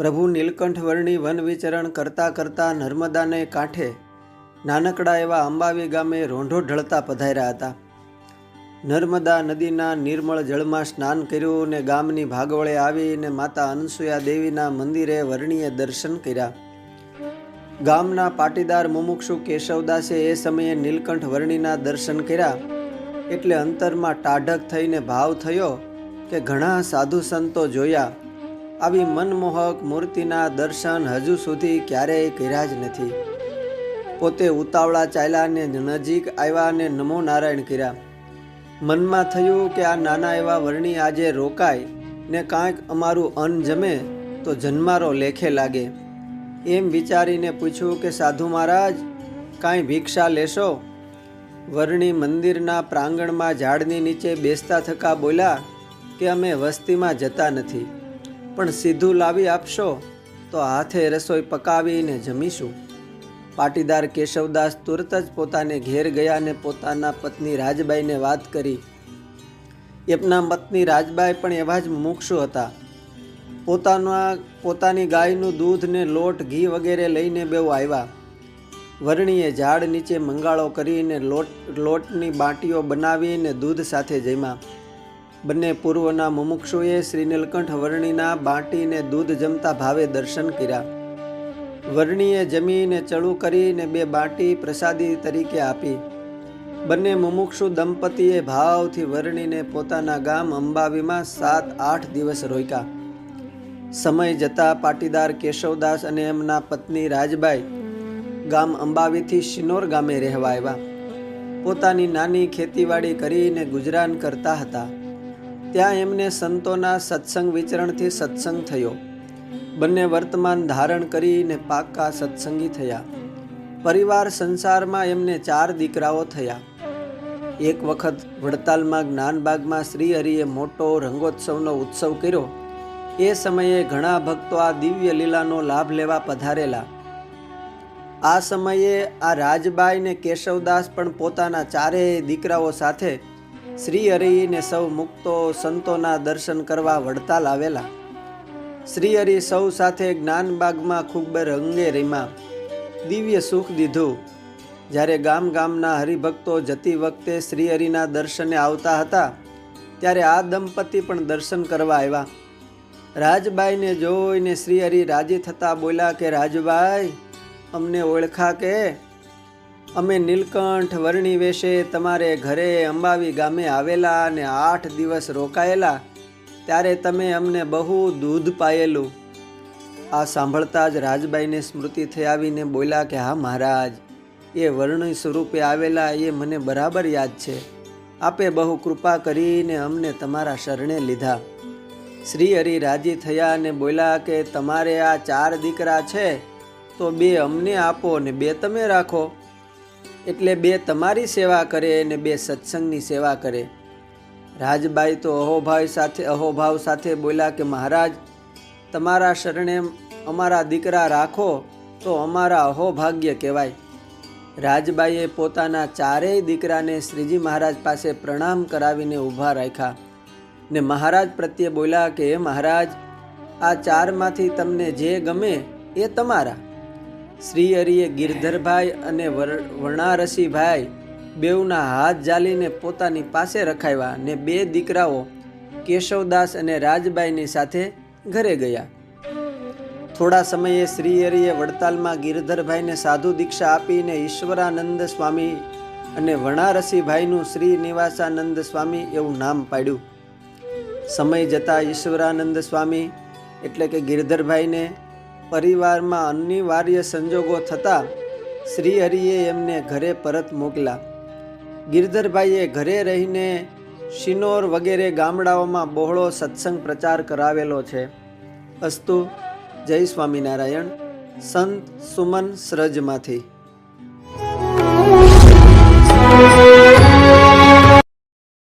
પ્રભુ નીલકંઠવર્ણી વન વિચરણ કરતાં કરતાં નર્મદાને કાંઠે નાનકડા એવા અંબાવી ગામે રોંઢો ઢળતા પધાર્યા હતા. નર્મદા નદીના નિર્મળ જળમાં સ્નાન કર્યું ને ગામની ભાગવળે આવીને માતા અનસુયા દેવીના મંદિરે વર્ણીએ દર્શન કર્યા. ગામના પાટીદાર મુમુક્ષુ કેશવદાસે એ સમયે નીલકંઠ વર્ણીના દર્શન કર્યા. એટલે અંતરમાં ટાઢક થઈને ભાવ થયો કે ઘણા સાધુ સંતો જોયા. આવી મનમોહક મૂર્તિના દર્શન હજુ સુધી ક્યારેય કર્યા જ નથી. પોતે ઉતાવળા ચાલ્યા ને નજીક આવ્યા અને નમો નારાયણ કર્યા. મનમાં થયું કે આ નાના એવા વર્ણી આજે રોકાય ને કાંઈક અમારું અન્ન જમે તો જન્મારો લેખે લાગે. એમ વિચારીને પૂછ્યું કે, સાધુ મહારાજ, કાંઈ ભિક્ષા લેશો? વર્ણી મંદિરના પ્રાંગણમાં ઝાડની નીચે બેસતા થકા બોલ્યા કે, અમે વસ્તીમાં જતા નથી. પણ સીધું લાવી આપશો તો હાથે રસોઈ પકાવીને જમીશું. પાટીદાર કેશવદાસ તુરત જ પોતાને ઘેર ગયા અને પોતાના પત્ની રાજબાઈને વાત કરી. એમના પત્ની રાજબાઈ પણ એવા જ મુમુક્ષુ હતા. પોતાના, પોતાની ગાયનું દૂધ ને લોટ, ઘી વગેરે લઈને બેઉ આવ્યા. વરણીએ ઝાડ નીચે મંગાળો કરીને લોટ, લોટની બાટીઓ બનાવીને દૂધ સાથે જમ્યા. બંને પૂર્વના મુમુક્ષુએ શ્રી નીલકંઠ વર્ણીના બાટીને દૂધ જમતા ભાવે દર્શન કર્યા. વર્ણીએ જમીને ચડું કરીને બે બાટી પ્રસાદી તરીકે આપી. બંને મુમુક્ષુ દંપતીએ ભાવથી વર્ણીને પોતાના ગામ અંબાવીમાં સાત આઠ દિવસ રોક્યા. સમય જતાં પાટીદાર કેશવદાસ અને એમના પત્ની રાજબાઈ ગામ અંબાવીથી શિનોર ગામે રહેવા આવ્યા. પોતાની નાની ખેતીવાડી કરીને ગુજરાન કરતા હતા. ત્યાં એમને સંતોના સત્સંગ વિચરણથી સત્સંગ થયો. બંને વર્તમાન ધારણ કરીને પાક્કા સત્સંગી થયા. પરિવાર સંસારમાં એમને ચાર દીકરાઓ થયા. એક વખત વડતાલમાં જ્ઞાનબાગમાં શ્રી હરિએ મોટો રંગોત્સવનો ઉત્સવ કર્યો. એ સમયે ઘણા ભક્તો આ દિવ્ય લીલાનો લાભ લેવા પધારેલા. આ સમયે આ રાજબાઈ ને કેશવદાસ પણ પોતાના ચારેય દીકરાઓ સાથે શ્રી હરિને સૌ મુક્તો સંતોના દર્શન કરવા વડતાલ આવેલા. શ્રી હરિ સૌ સાથે જ્ઞાનબાગમાં ખૂબ રંગે રીમા. દિવ્ય સુખ દીધું. જ્યારે ગામ ગામના હરિભક્તો જતી વખતે શ્રી હરિના દર્શને આવતા હતા, ત્યારે આ દંપતી પણ દર્શન કરવા આવ્યા. રાજબાઈને જોઈને શ્રી હરિ રાજી થતા બોલ્યા કે, રાજબાઈ, અમને ઓળખા કે? અમે નીલકંઠ વર્ણી વેશે તમારે ઘરે અંબાવી ગામે આવેલા અને આઠ દિવસ રોકાયેલા, ત્યારે તમે અમને બહુ દૂધ પાયેલું. આ સાંભળતા જ રાજબાઈને સ્મૃતિ થઈ આવીને બોલ્યા કે, હા, મહારાજ, એ વર્ણિ સ્વરૂપે આવેલા એ મને બરાબર યાદ છે. આપે બહુ કૃપા કરીને અમને તમારા શરણે લીધા. શ્રી હરિ રાજી થયા અને બોલ્યા કે, તમારે આ ચાર દીકરા છે, તો બે અમને આપો ને બે તમે રાખો. એટલે બે તમારી સેવા કરે અને બે સત્સંગની સેવા કરે. રાજબાઈ તો અહોભાઈ સાથે, અહોભાવ સાથે બોલ્યા કે, મહારાજ, તમારા શરણે અમારા દીકરા રાખો તો અમારા અહોભાગ્ય કહેવાય. રાજબાઈએ પોતાના ચારેય દીકરાને શ્રીજી મહારાજ પાસે પ્રણામ કરાવીને ઊભા રાખ્યા ને મહારાજ પ્રત્યે બોલ્યા કે, હે મહારાજ, આ ચારમાંથી તમને જે ગમે એ તમારા. શ્રી હરિએ ગિરધરભાઈ અને વર્ણારસીભાઈ બેઉના હાથ જાલીને પોતાની પાસે રખાવ્યા ને બે દીકરાઓ, કેશવદાસ અને રાજબાઈની સાથે ઘરે ગયા. થોડા સમયે શ્રી હરિએ વડતાલમાં ગિરધરભાઈને સાધુ દીક્ષા આપીને ઈશ્વરાનંદ સ્વામી અને વણારસીભાઈનું શ્રી નિવાસાનંદ સ્વામી એવું નામ પાડ્યું. સમય જતાં ઈશ્વરાનંદ સ્વામી એટલે કે ગિરધરભાઈને પરિવારમાં અનિવાર્ય સંજોગો થતાં શ્રીહરિએ એમને ઘરે પરત મોકલ્યા. ગિરધરભાઈએ ઘરે રહીને શિનોર વગેરે ગામડાઓમાં બહોળો સત્સંગ પ્રચાર કરાવેલો છે. અસ્તુ, જય સ્વામિનારાયણ, સંત સુમન સ્રજમાંથી.